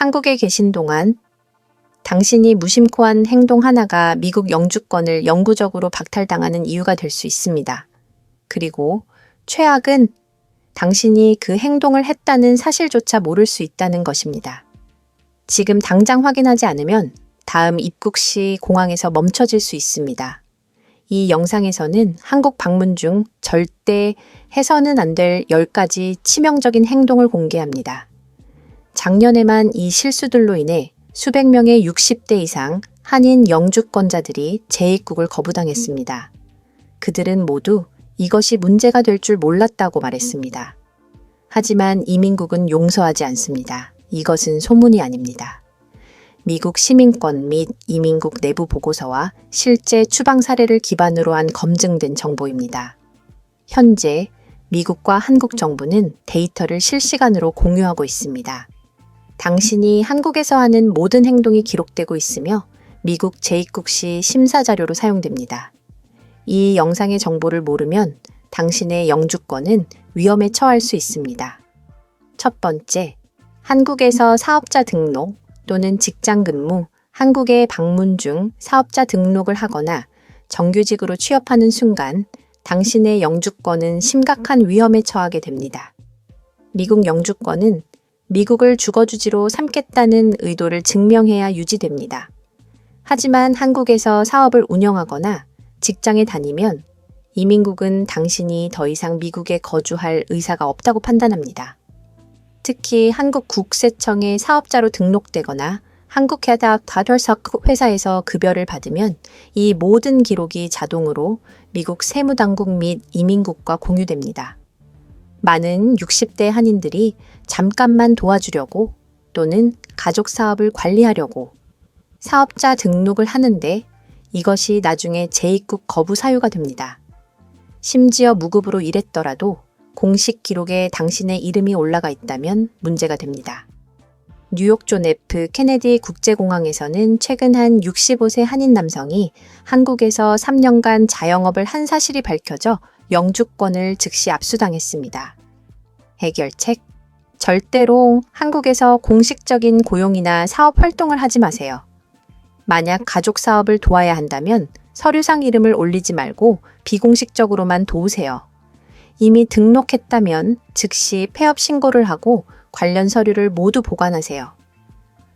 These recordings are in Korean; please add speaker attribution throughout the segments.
Speaker 1: 한국에 계신 동안 당신이 무심코 한 행동 하나가 미국 영주권을 영구적으로 박탈당하는 이유가 될 수 있습니다. 그리고 최악은 당신이 그 행동을 했다는 사실조차 모를 수 있다는 것입니다. 지금 당장 확인하지 않으면 다음 입국 시 공항에서 멈춰질 수 있습니다. 이 영상에서는 한국 방문 중 절대 해서는 안 될 10가지 치명적인 행동을 공개합니다. 작년에만 이 실수들로 인해 수백 명의 60대 이상 한인 영주권자들이 재입국을 거부당했습니다. 그들은 모두 이것이 문제가 될 줄 몰랐다고 말했습니다. 하지만 이민국은 용서하지 않습니다. 이것은 소문이 아닙니다. 미국 시민권 및 이민국 내부 보고서와 실제 추방 사례를 기반으로 한 검증된 정보입니다. 현재 미국과 한국 정부는 데이터를 실시간으로 공유하고 있습니다. 당신이 한국에서 하는 모든 행동이 기록되고 있으며 미국 재입국 시 심사 자료로 사용됩니다. 이 영상의 정보를 모르면 당신의 영주권은 위험에 처할 수 있습니다. 첫 번째, 한국에서 사업자 등록 또는 직장 근무, 한국에 방문 중 사업자 등록을 하거나 정규직으로 취업하는 순간 당신의 영주권은 심각한 위험에 처하게 됩니다. 미국 영주권은 미국을 주거주지로 삼겠다는 의도를 증명해야 유지됩니다. 하지만 한국에서 사업을 운영하거나 직장에 다니면 이민국은 당신이 더 이상 미국에 거주할 의사가 없다고 판단합니다. 특히 한국 국세청에 사업자로 등록되거나 한국 해답 다덜석 회사에서 급여를 받으면 이 모든 기록이 자동으로 미국 세무당국 및 이민국과 공유됩니다. 많은 60대 한인들이 잠깐만 도와주려고 또는 가족 사업을 관리하려고 사업자 등록을 하는데 이것이 나중에 재입국 거부 사유가 됩니다. 심지어 무급으로 일했더라도 공식 기록에 당신의 이름이 올라가 있다면 문제가 됩니다. 뉴욕 존 F 케네디 국제공항에서는 최근 한 65세 한인 남성이 한국에서 3년간 자영업을 한 사실이 밝혀져 영주권을 즉시 압수당했습니다. 해결책 절대로 한국에서 공식적인 고용이나 사업 활동을 하지 마세요. 만약 가족 사업을 도와야 한다면 서류상 이름을 올리지 말고 비공식적으로만 도우세요. 이미 등록했다면 즉시 폐업 신고를 하고 관련 서류를 모두 보관하세요.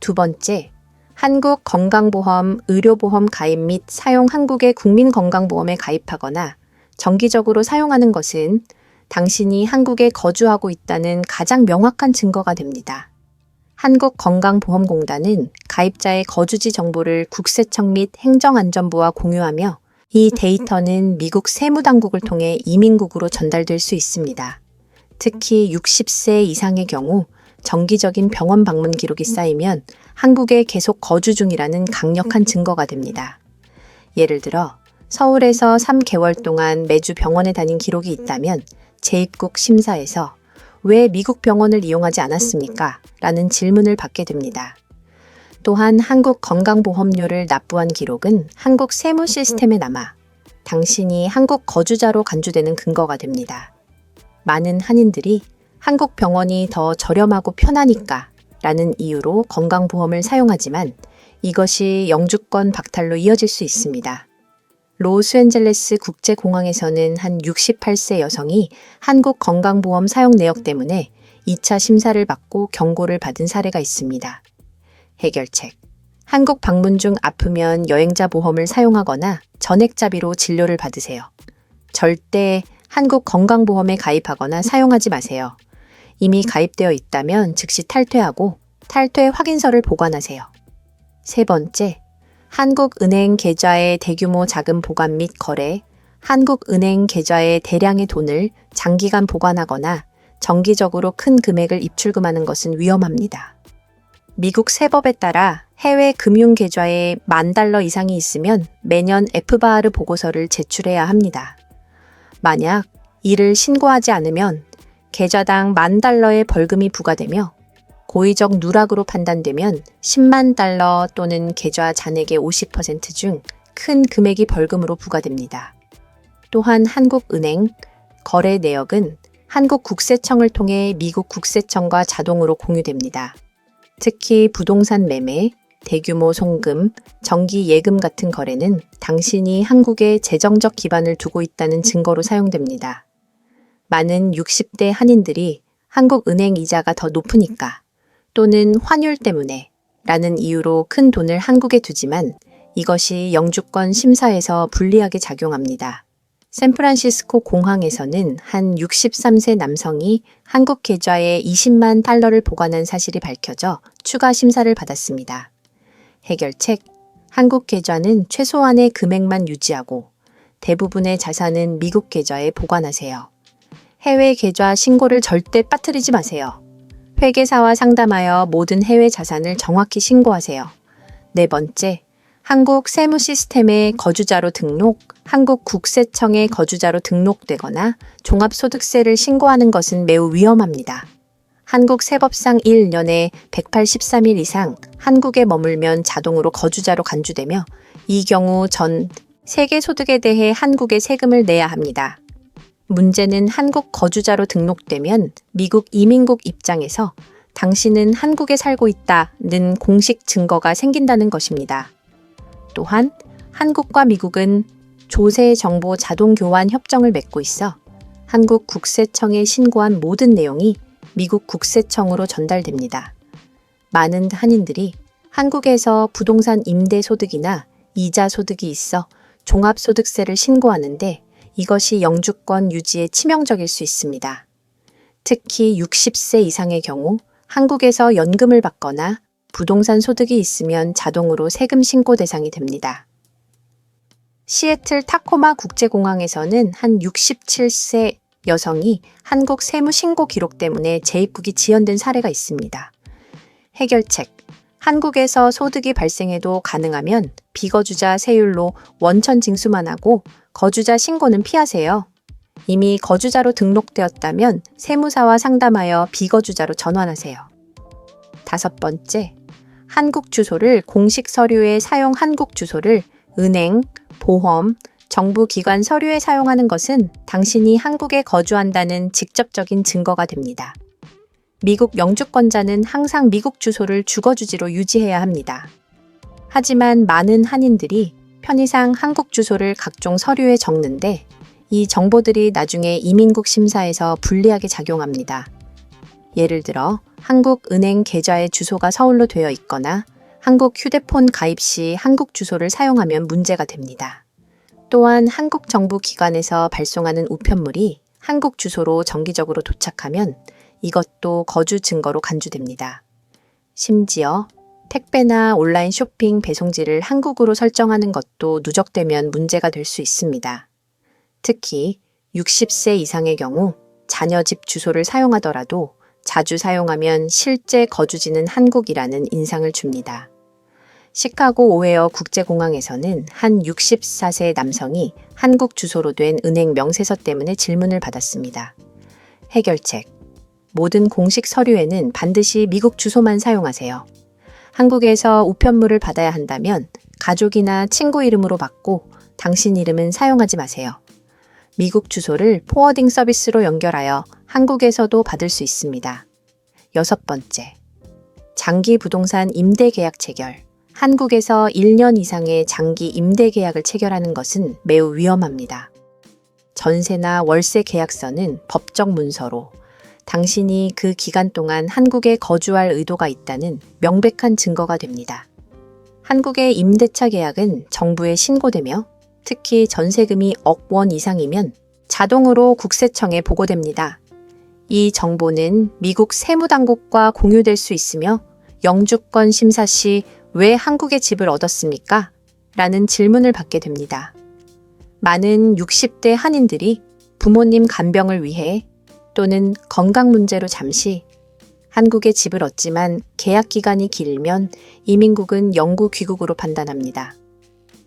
Speaker 1: 두 번째, 한국 건강보험, 의료보험 가입 및 사용 한국의 국민건강보험에 가입하거나 정기적으로 사용하는 것은 당신이 한국에 거주하고 있다는 가장 명확한 증거가 됩니다. 한국건강보험공단은 가입자의 거주지 정보를 국세청 및 행정안전부와 공유하며 이 데이터는 미국 세무당국을 통해 이민국으로 전달될 수 있습니다. 특히 60세 이상의 경우 정기적인 병원 방문 기록이 쌓이면 한국에 계속 거주 중이라는 강력한 증거가 됩니다. 예를 들어 서울에서 3개월 동안 매주 병원에 다닌 기록이 있다면 재입국 심사에서 왜 미국 병원을 이용하지 않았습니까? 라는 질문을 받게 됩니다. 또한 한국 건강보험료를 납부한 기록은 한국 세무 시스템에 남아 당신이 한국 거주자로 간주되는 근거가 됩니다. 많은 한인들이 한국 병원이 더 저렴하고 편하니까 라는 이유로 건강보험을 사용하지만 이것이 영주권 박탈로 이어질 수 있습니다. 로스앤젤레스 국제공항에서는 한 68세 여성이 한국 건강보험 사용 내역 때문에 2차 심사를 받고 경고를 받은 사례가 있습니다. 해결책. 한국 방문 중 아프면 여행자 보험을 사용하거나 전액자비로 진료를 받으세요. 절대 한국 건강보험에 가입하거나 사용하지 마세요. 이미 가입되어 있다면 즉시 탈퇴하고 탈퇴 확인서를 보관하세요. 세 번째, 한국은행 계좌의 대규모 자금 보관 및 거래, 한국은행 계좌의 대량의 돈을 장기간 보관하거나 정기적으로 큰 금액을 입출금하는 것은 위험합니다. 미국 세법에 따라 해외 금융 계좌에 만 달러 이상이 있으면 매년 F바하르 보고서를 제출해야 합니다. 만약 이를 신고하지 않으면 계좌당 만 달러의 벌금이 부과되며 고의적 누락으로 판단되면 10만 달러 또는 계좌 잔액의 50%중 큰 금액이 벌금으로 부과됩니다. 또한 한국은행 거래 내역은 한국 국세청을 통해 미국 국세청과 자동으로 공유됩니다. 특히 부동산 매매, 대규모 송금, 정기 예금 같은 거래는 당신이 한국에 재정적 기반을 두고 있다는 증거로 사용됩니다. 많은 60대 한인들이 한국 은행 이자가 더 높으니까 또는 환율 때문에 라는 이유로 큰 돈을 한국에 두지만 이것이 영주권 심사에서 불리하게 작용합니다. 샌프란시스코 공항에서는 한 63세 남성이 한국 계좌에 20만 달러를 보관한 사실이 밝혀져 추가 심사를 받았습니다. 해결책 한국 계좌는 최소한의 금액만 유지하고 대부분의 자산은 미국 계좌에 보관하세요. 해외 계좌 신고를 절대 빠뜨리지 마세요. 회계사와 상담하여 모든 해외 자산을 정확히 신고하세요. 네 번째, 한국 세무 시스템의 거주자로 등록, 한국 국세청의 거주자로 등록되거나 종합소득세를 신고하는 것은 매우 위험합니다. 한국 세법상 1년에 183일 이상 한국에 머물면 자동으로 거주자로 간주되며 이 경우 전 세계 소득에 대해 한국에 세금을 내야 합니다. 문제는 한국 거주자로 등록되면 미국 이민국 입장에서 당신은 한국에 살고 있다는 공식 증거가 생긴다는 것입니다. 또한 한국과 미국은 조세 정보 자동 교환 협정을 맺고 있어 한국 국세청에 신고한 모든 내용이 미국 국세청으로 전달됩니다. 많은 한인들이 한국에서 부동산 임대 소득이나 이자 소득이 있어 종합소득세를 신고하는데 이것이 영주권 유지에 치명적일 수 있습니다. 특히 60세 이상의 경우 한국에서 연금을 받거나 부동산 소득이 있으면 자동으로 세금 신고 대상이 됩니다. 시애틀 타코마 국제공항에서는 한 67세 여성이 한국 세무 신고 기록 때문에 재입국이 지연된 사례가 있습니다. 해결책. 한국에서 소득이 발생해도 가능하면 비거주자 세율로 원천 징수만 하고 거주자 신고는 피하세요. 이미 거주자로 등록되었다면 세무사와 상담하여 비거주자로 전환하세요. 다섯 번째, 한국 주소를 공식 서류에 사용 한국 주소를 은행, 보험, 정부 기관 서류에 사용하는 것은 당신이 한국에 거주한다는 직접적인 증거가 됩니다. 미국 영주권자는 항상 미국 주소를 주거주지로 유지해야 합니다. 하지만 많은 한인들이 편의상 한국 주소를 각종 서류에 적는데 이 정보들이 나중에 이민국 심사에서 불리하게 작용합니다. 예를 들어 한국 은행 계좌의 주소가 서울로 되어 있거나 한국 휴대폰 가입 시 한국 주소를 사용하면 문제가 됩니다. 또한 한국 정부 기관에서 발송하는 우편물이 한국 주소로 정기적으로 도착하면 이것도 거주 증거로 간주됩니다. 심지어 택배나 온라인 쇼핑 배송지를 한국으로 설정하는 것도 누적되면 문제가 될 수 있습니다. 특히 60세 이상의 경우 자녀 집 주소를 사용하더라도 자주 사용하면 실제 거주지는 한국이라는 인상을 줍니다. 시카고 오헤어 국제공항에서는 한 64세 남성이 한국 주소로 된 은행 명세서 때문에 질문을 받았습니다. 해결책. 모든 공식 서류에는 반드시 미국 주소만 사용하세요. 한국에서 우편물을 받아야 한다면 가족이나 친구 이름으로 받고 당신 이름은 사용하지 마세요. 미국 주소를 포워딩 서비스로 연결하여 한국에서도 받을 수 있습니다. 여섯 번째. 장기 부동산 임대 계약 체결. 한국에서 1년 이상의 장기 임대 계약을 체결하는 것은 매우 위험합니다. 전세나 월세 계약서는 법적 문서로 당신이 그 기간 동안 한국에 거주할 의도가 있다는 명백한 증거가 됩니다. 한국의 임대차 계약은 정부에 신고되며 특히 전세금이 억 원 이상이면 자동으로 국세청에 보고됩니다. 이 정보는 미국 세무당국과 공유될 수 있으며 영주권 심사 시 왜 한국의 집을 얻었습니까? 라는 질문을 받게 됩니다. 많은 60대 한인들이 부모님 간병을 위해 또는 건강 문제로 잠시 한국의 집을 얻지만 계약 기간이 길면 이민국은 영구 귀국으로 판단합니다.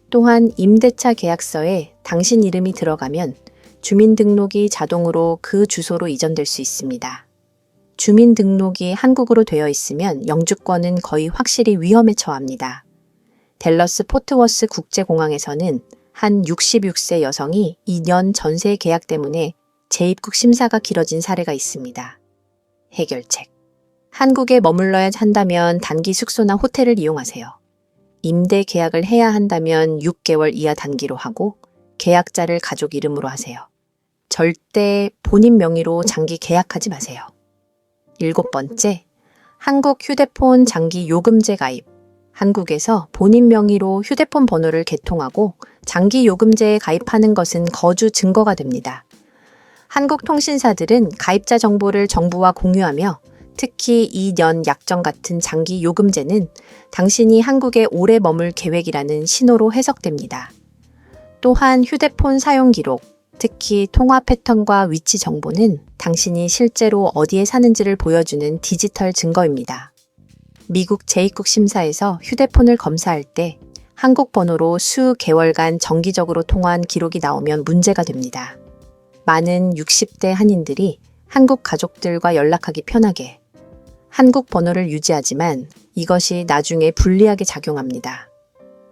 Speaker 1: 또한 임대차 계약서에 당신 이름이 들어가면 주민등록이 자동으로 그 주소로 이전될 수 있습니다. 주민등록이 한국으로 되어 있으면 영주권은 거의 확실히 위험에 처합니다. 델러스 포트워스 국제공항에서는 한 66세 여성이 2년 전세 계약 때문에 재입국 심사가 길어진 사례가 있습니다. 해결책. 한국에 머물러야 한다면 단기 숙소나 호텔을 이용하세요. 임대 계약을 해야 한다면 6개월 이하 단기로 하고 계약자를 가족 이름으로 하세요. 절대 본인 명의로 장기 계약하지 마세요. 일곱 번째, 한국 휴대폰 장기 요금제 가입. 한국에서 본인 명의로 휴대폰 번호를 개통하고 장기 요금제에 가입하는 것은 거주 증거가 됩니다. 한국 통신사들은 가입자 정보를 정부와 공유하며 특히 2년 약정 같은 장기 요금제는 당신이 한국에 오래 머물 계획이라는 신호로 해석됩니다. 또한 휴대폰 사용 기록, 특히 통화 패턴과 위치 정보는 당신이 실제로 어디에 사는지를 보여주는 디지털 증거입니다. 미국 제2국 심사에서 휴대폰을 검사할 때 한국 번호로 수 개월간 정기적으로 통화한 기록이 나오면 문제가 됩니다. 많은 60대 한인들이 한국 가족들과 연락하기 편하게 한국 번호를 유지하지만 이것이 나중에 불리하게 작용합니다.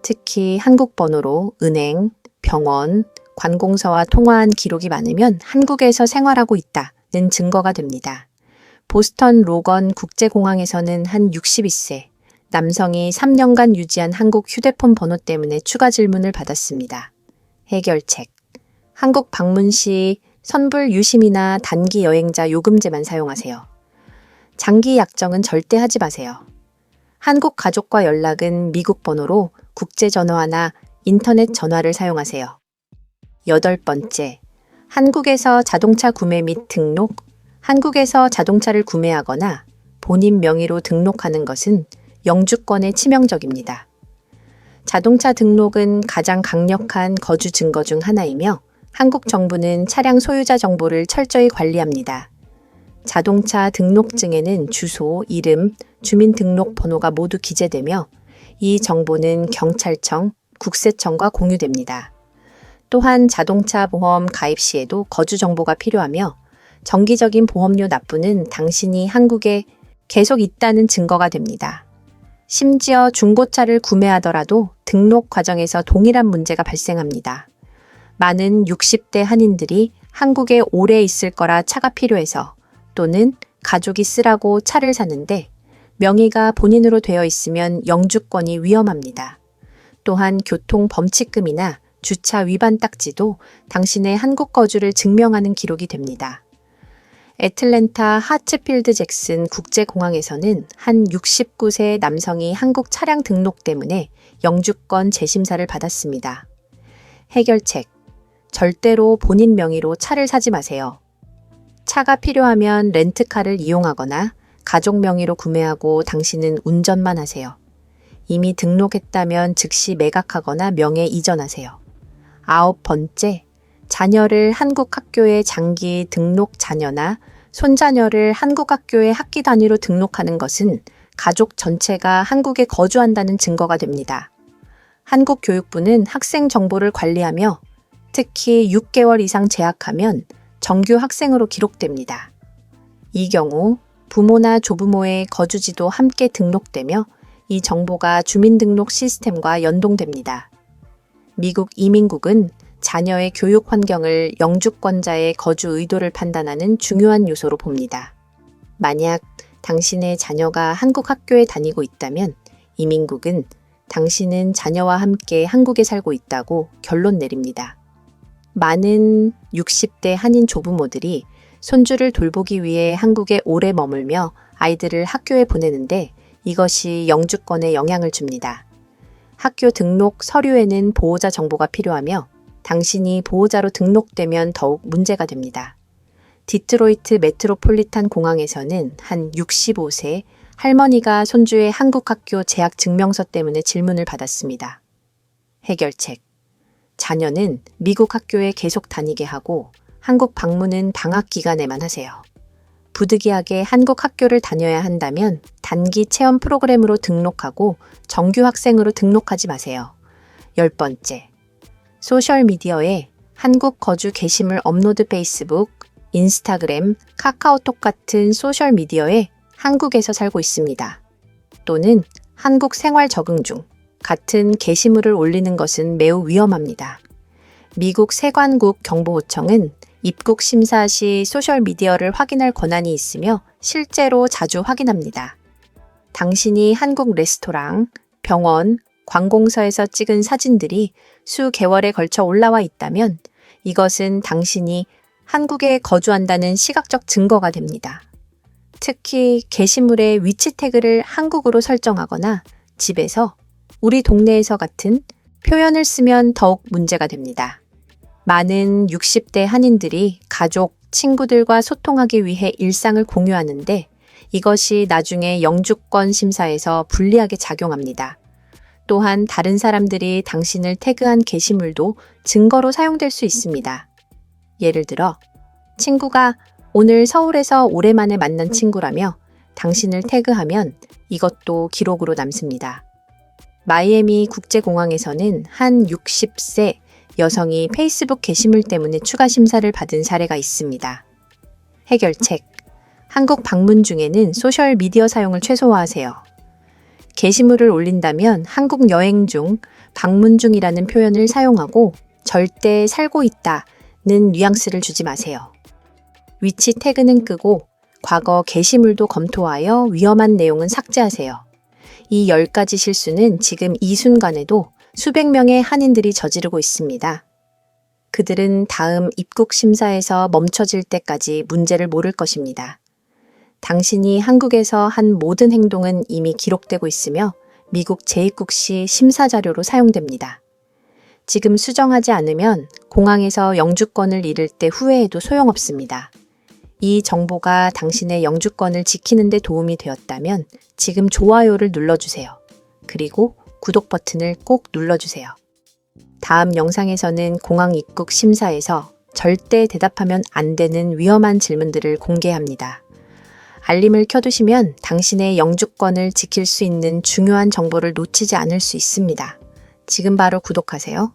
Speaker 1: 특히 한국 번호로 은행, 병원, 관공서와 통화한 기록이 많으면 한국에서 생활하고 있다는 증거가 됩니다. 보스턴 로건 국제공항에서는 한 62세 남성이 3년간 유지한 한국 휴대폰 번호 때문에 추가 질문을 받았습니다. 해결책. 한국 방문 시 선불 유심이나 단기 여행자 요금제만 사용하세요. 장기 약정은 절대 하지 마세요. 한국 가족과 연락은 미국 번호로 국제 전화나 인터넷 전화를 사용하세요. 여덟 번째, 한국에서 자동차 구매 및 등록, 한국에서 자동차를 구매하거나 본인 명의로 등록하는 것은 영주권에 치명적입니다. 자동차 등록은 가장 강력한 거주 증거 중 하나이며 한국 정부는 차량 소유자 정보를 철저히 관리합니다. 자동차 등록증에는 주소, 이름, 주민등록번호가 모두 기재되며 이 정보는 경찰청, 국세청과 공유됩니다. 또한 자동차 보험 가입 시에도 거주 정보가 필요하며 정기적인 보험료 납부는 당신이 한국에 계속 있다는 증거가 됩니다. 심지어 중고차를 구매하더라도 등록 과정에서 동일한 문제가 발생합니다. 많은 60대 한인들이 한국에 오래 있을 거라 차가 필요해서 또는 가족이 쓰라고 차를 사는데 명의가 본인으로 되어 있으면 영주권이 위험합니다. 또한 교통 범칙금이나 주차 위반 딱지도 당신의 한국 거주를 증명하는 기록이 됩니다. 애틀랜타 하츠필드 잭슨 국제공항에서는 한 69세 남성이 한국 차량 등록 때문에 영주권 재심사를 받았습니다. 해결책. 절대로 본인 명의로 차를 사지 마세요. 차가 필요하면 렌트카를 이용하거나 가족 명의로 구매하고 당신은 운전만 하세요. 이미 등록했다면 즉시 매각하거나 명예 이전하세요. 아홉 번째, 자녀를 한국 학교에 장기 등록 자녀나 손자녀를 한국 학교에 학기 단위로 등록하는 것은 가족 전체가 한국에 거주한다는 증거가 됩니다. 한국 교육부는 학생 정보를 관리하며 특히 6개월 이상 재학하면 정규 학생으로 기록됩니다. 이 경우 부모나 조부모의 거주지도 함께 등록되며 이 정보가 주민등록 시스템과 연동됩니다. 미국 이민국은 자녀의 교육 환경을 영주권자의 거주 의도를 판단하는 중요한 요소로 봅니다. 만약 당신의 자녀가 한국 학교에 다니고 있다면 이민국은 당신은 자녀와 함께 한국에 살고 있다고 결론 내립니다. 많은 60대 한인 조부모들이 손주를 돌보기 위해 한국에 오래 머물며 아이들을 학교에 보내는데 이것이 영주권에 영향을 줍니다. 학교 등록 서류에는 보호자 정보가 필요하며 당신이 보호자로 등록되면 더욱 문제가 됩니다. 디트로이트 메트로폴리탄 공항에서는 한 65세 할머니가 손주의 한국 학교 재학 증명서 때문에 질문을 받았습니다. 해결책. 자녀는 미국 학교에 계속 다니게 하고 한국 방문은 방학 기간에만 하세요. 부득이하게 한국 학교를 다녀야 한다면 단기 체험 프로그램으로 등록하고 정규 학생으로 등록하지 마세요. 열 번째. 소셜미디어에 한국 거주 게시물 업로드 페이스북, 인스타그램, 카카오톡 같은 소셜미디어에 한국에서 살고 있습니다. 또는 한국 생활 적응 중 같은 게시물을 올리는 것은 매우 위험합니다. 미국 세관국 경보호청은 입국 심사 시 소셜미디어를 확인할 권한이 있으며 실제로 자주 확인합니다. 당신이 한국 레스토랑, 병원, 관공서에서 찍은 사진들이 수 개월에 걸쳐 올라와 있다면 이것은 당신이 한국에 거주한다는 시각적 증거가 됩니다. 특히 게시물의 위치 태그를 한국으로 설정하거나 집에서 우리 동네에서 같은 표현을 쓰면 더욱 문제가 됩니다. 많은 60대 한인들이 가족, 친구들과 소통하기 위해 일상을 공유하는데 이것이 나중에 영주권 심사에서 불리하게 작용합니다. 또한 다른 사람들이 당신을 태그한 게시물도 증거로 사용될 수 있습니다. 예를 들어, 친구가 오늘 서울에서 오랜만에 만난 친구라며 당신을 태그하면 이것도 기록으로 남습니다. 마이애미 국제공항에서는 한 60세 여성이 페이스북 게시물 때문에 추가 심사를 받은 사례가 있습니다. 해결책. 한국 방문 중에는 소셜 미디어 사용을 최소화하세요. 게시물을 올린다면 한국 여행 중, 방문 중이라는 표현을 사용하고 절대 살고 있다는 뉘앙스를 주지 마세요. 위치 태그는 끄고 과거 게시물도 검토하여 위험한 내용은 삭제하세요. 이 10가지 실수는 지금 이 순간에도 수백 명의 한인들이 저지르고 있습니다. 그들은 다음 입국 심사에서 멈춰질 때까지 문제를 모를 것입니다. 당신이 한국에서 한 모든 행동은 이미 기록되고 있으며 미국 재입국 시 심사 자료로 사용됩니다. 지금 수정하지 않으면 공항에서 영주권을 잃을 때 후회해도 소용없습니다. 이 정보가 당신의 영주권을 지키는 데 도움이 되었다면 지금 좋아요를 눌러주세요. 그리고 구독 버튼을 꼭 눌러주세요. 다음 영상에서는 공항 입국 심사에서 절대 대답하면 안 되는 위험한 질문들을 공개합니다. 알림을 켜두시면 당신의 영주권을 지킬 수 있는 중요한 정보를 놓치지 않을 수 있습니다. 지금 바로 구독하세요.